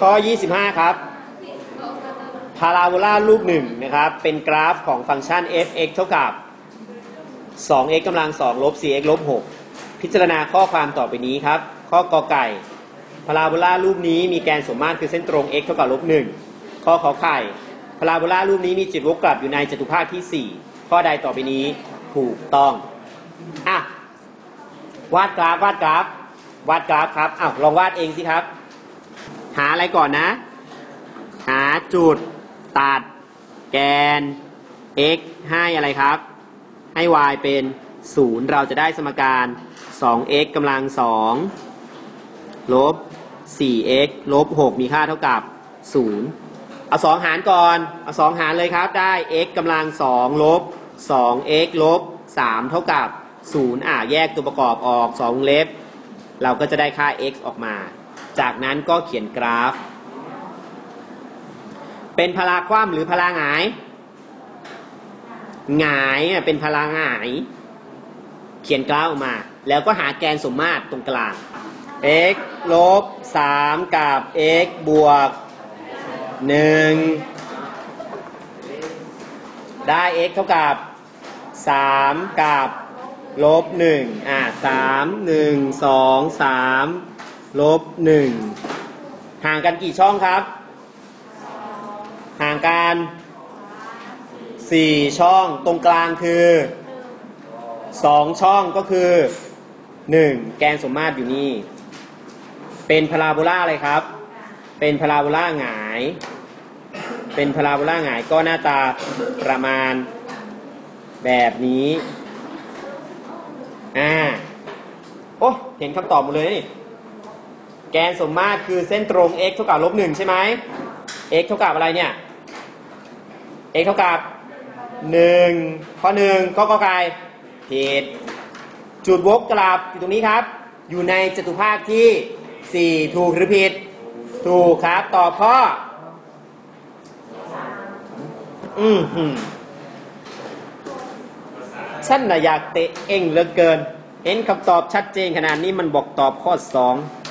ข้อ 25 ครับพาราโบลารูปหนึ่งนะครับ เป็นกราฟของฟังก์ชัน f(x) เท่ากับ 2x กำลัง 2 ลบ 4x ลบ 6 พิจารณาข้อความต่อไปนี้ครับ ข้อกอไก่พาราโบลารูปนี้มีแกนสมมาตรคือเส้นตรง x เท่ากับลบ 1 ข้อขอไข่พาราโบลารูปนี้มีจุดวกกลับอยู่ในจตุภาคที่ 4 ข้อใดต่อไปนี้ถูกต้องอะวาดกราฟวาดกราฟวาดกราฟครับอ้าวลองวาดเองสิครับ หาอะไรก่อนนะ หาจุดตัดแกน x ให้อะไรครับ ให้ y เป็น 0 เราจะได้สมการ 2x กำลัง 2 ลบ 4x ลบ 6 มีค่าเท่ากับ 0 เอา 2 หารก่อน เอา 2 หารเลยครับ ได้ x กำลัง 2 ลบ 2x ลบ 3 เท่ากับ 0 อะแยกตัวประกอบออก 2 เล็บ เราก็จะได้ค่า x ออกมา จากนั้นก็เขียนกราฟ เป็นพลาคว่ำหรือพลาหงาย หงายเป็นพลาหงาย เขียนกราฟออกมา แล้วก็หาแกนสมมาตรตรงกลาง x ลบ3กับ x บวก1ได้ x เท่ากับ3กับลบ1อะ3 1 2 3 ลบ1ห่างกันกี่ช่องครับ ห่างกัน4ช่องตรงกลางคือ2ช่องก็คือ1แกนสมมาตรอยู่นี่ เป็นพาราโบลาอะไรครับ เป็นพาราโบลาหงาย เป็นพาราโบลาหงายก็หน้าตาประมาณแบบนี้อ่าโอ้เห็นคำตอบหมดเลยนี่ แกนสมมาตรคือเส้นตรง x เท่ากับลบหนึ่งใช่ไหม x เท่ากับอะไรเนี่ย x เท่ากับหนึ่งข้อหนึ่งกอไก่ผิดจุดวกกลับอยู่ตรงนี้ครับ อยู่ในจตุภาคที่ 4 ถูกหรือผิด ถูกครับ ตอบข้ออืมหืมฉันน่ะอยากเตะเองเหลือเกิน เห็นคำตอบชัดเจนขนาดนี้มันบอกตอบข้อ2